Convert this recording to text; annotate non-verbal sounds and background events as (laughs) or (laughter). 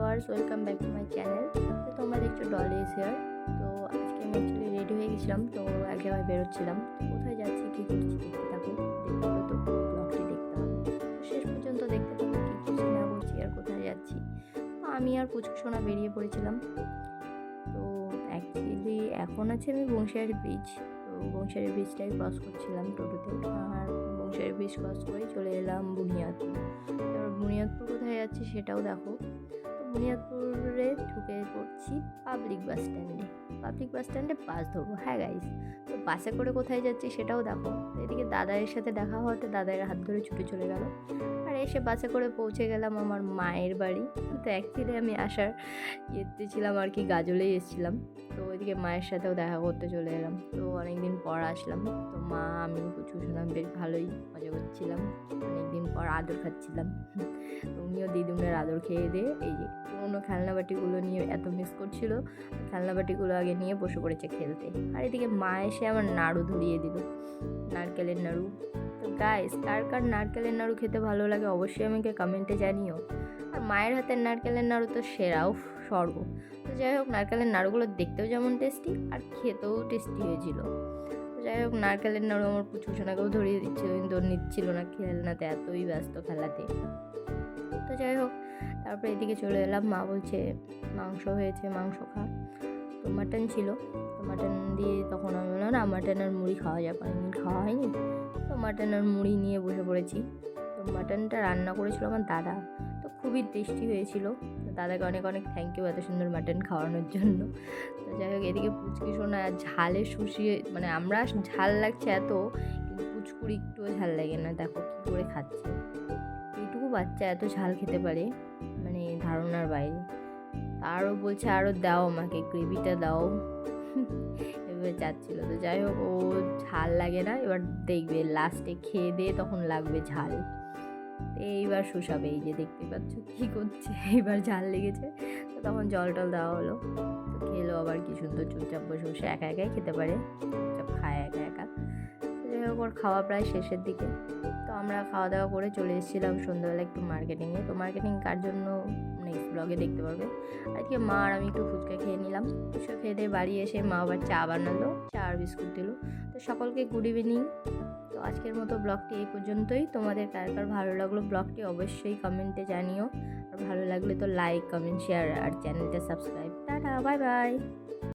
Viewers welcome back to my channel তো তোমরা দেখছ ডলি হেয়ার তো আজকে আমি অ্যাকচুয়ালি রেডি হয়ে গেছিলাম, তো এক জায়গায় বেরোচ্ছিলাম। কোথায় যাচ্ছি, কী করছি দেখতে থাকো দেখতে তো ব্লগটি দেখতে হবে। শেষ পর্যন্ত দেখতে থাকো, কী করছি, না করছি, আর কোথায় যাচ্ছি। আমি আর পুচকু সোনা বেরিয়ে পড়েছিলাম। তো অ্যাকচুয়ালি এখন আছে আমি বংশিয়ারি ব্রিজ তো বংশিয়ারি ব্রিজটাই ক্রস করছিলাম টোটোতে। আর বংশিয়ারি ব্রিজ ক্রস করেই চলে এলাম বুনিয়াদপুর। এবার বুনিয়াদপুর কোথায় যাচ্ছি সেটাও দেখো। বুনিয়াদপুরে ঢুকে পড়ছি পাবলিক বাস স্ট্যান্ডে পাবলিক বাস স্ট্যান্ডে বাস ধরবো হ্যাঁ গাইস তো বাসে করে কোথায় যাচ্ছি সেটাও দেখো। এদিকে দাদায়ের সাথে দেখা হওয়াতে দাদায়ের হাত ধরে ছুটে চলে গেল। এসে বাসে করে পৌঁছে গেলাম আমার মায়ের বাড়ি। তো অ্যাকচুয়ালি আমি আসার ইয়েতে ছিলাম আর কি, গাজলেই এসেছিলাম। তো ওইদিকে মায়ের সাথেও দেখা করতে চলে এলাম। তো অনেকদিন পর আসলাম। তো মা আমি কুচু শুনলাম বেশ ভালোই মজা করছিলাম। অনেকদিন পর আদর খাচ্ছিলাম। উনিও দিদুনের আদর খেয়ে দিয়ে এই যে পুরোনো খেলনা বাটিগুলো নিয়ে এত মিস করছিল খেলনা বাটিগুলো আগে নিয়ে বসে পড়েছে খেলতে। আর এদিকে মা এসে আমার নাড়ু ধরিয়ে দিল। নারকেলের নাড়ু। তো গাইস কার কার নারকেলের নাড়ু খেতে ভালো লাগে অবশ্যই আমাকে কমেন্টে জানিও। আর মায়ের হাতের নারকেলের নাড়ু তো সেরাও স্বর্গ। তো যাই হোক, নারকেলের নাড়ুগুলো দেখতেও যেমন টেস্টি আর খেতেও টেস্টি হয়েছিল। যাই হোক, নারকেলের নাড়ু আমার পুচু সোনাকেও ধরিয়ে দিচ্ছিল, কিন্তু নিচ্ছিল না খেলনাতে, এতই ব্যস্ত খেলাতে। তো যাই হোক, তারপরে এদিকে চলে এলাম, মা বলছে, মাংস হয়েছে, মাংস খা। তো মাটন ছিল, তো মাটন তখন আমি বললাম, না মাটন আর মুড়ি খাওয়া যাবে অনেকদিন খাওয়া হয়নি? তো মাটন আর মুড়ি নিয়ে বসে পড়েছি। তো মাটনটা রান্না করেছিল আমার দাদা। তো খুবই টেস্টি হয়েছিল। দাদাকে অনেক অনেক থ্যাংক ইউ এত সুন্দর মাটন খাওয়ানোর জন্য। তো যাই হোক, এদিকে পুচকি শোনা ঝালে শুষিয়ে মানে আমরা ঝাল লাগছে এত, কিন্তু পুচকুর একটুও ঝাল লাগে না। দেখো কী করে খাচ্ছে। এইটুকু বাচ্চা এত ঝাল খেতে পারে মানে ধারণার বাইরে। আরও বলছে আরও দাও আমাকে গ্রেভিটা দাও। এভাবে যাচ্ছিল। তো যাই হোক, ও ঝাল লাগে না। এবার দেখবে লাস্টে খেয়ে দিয়ে তখন লাগবে ঝাল। এইবার শুষাবে এই যে দেখতে পাচ্ছ কী করছে। (laughs) এবার ঝাল লেগেছে। তো তখন জল টল দেওয়া হলো। খেলো আবার কি সুন্দর চুপচাপ বসে বসে। একা একাই খেতে পারে। চুপচাপ খায় একা। হোক ওর খাওয়া প্রায় শেষের দিকে। তো আমরা খাওয়া দাওয়া করে চলে এসেছিলাম সন্ধ্যাবেলা একটু মার্কেটিংয়ে তো মার্কেটিং কার জন্য নেক্সট ব্লগে দেখতে পারবে। আজকে মা আর আমি একটু ফুচকা খেয়ে নিলাম। ফুচকা খেয়ে দিয়ে বাড়ি এসে মা আবার চা বানালো, চা আর বিস্কুট দিল। তো সকলকে গুড ইভিনিং তো আজকের মতো ব্লগটি এই পর্যন্তই। তোমাদের কার কার ভালো লাগল ব্লগটি অবশ্যই কমেন্টে জানিও। আর ভালো লাগলে তো লাইক কমেন্ট শেয়ার আর চ্যানেলটা সাবস্ক্রাইব টাটা বাই বাই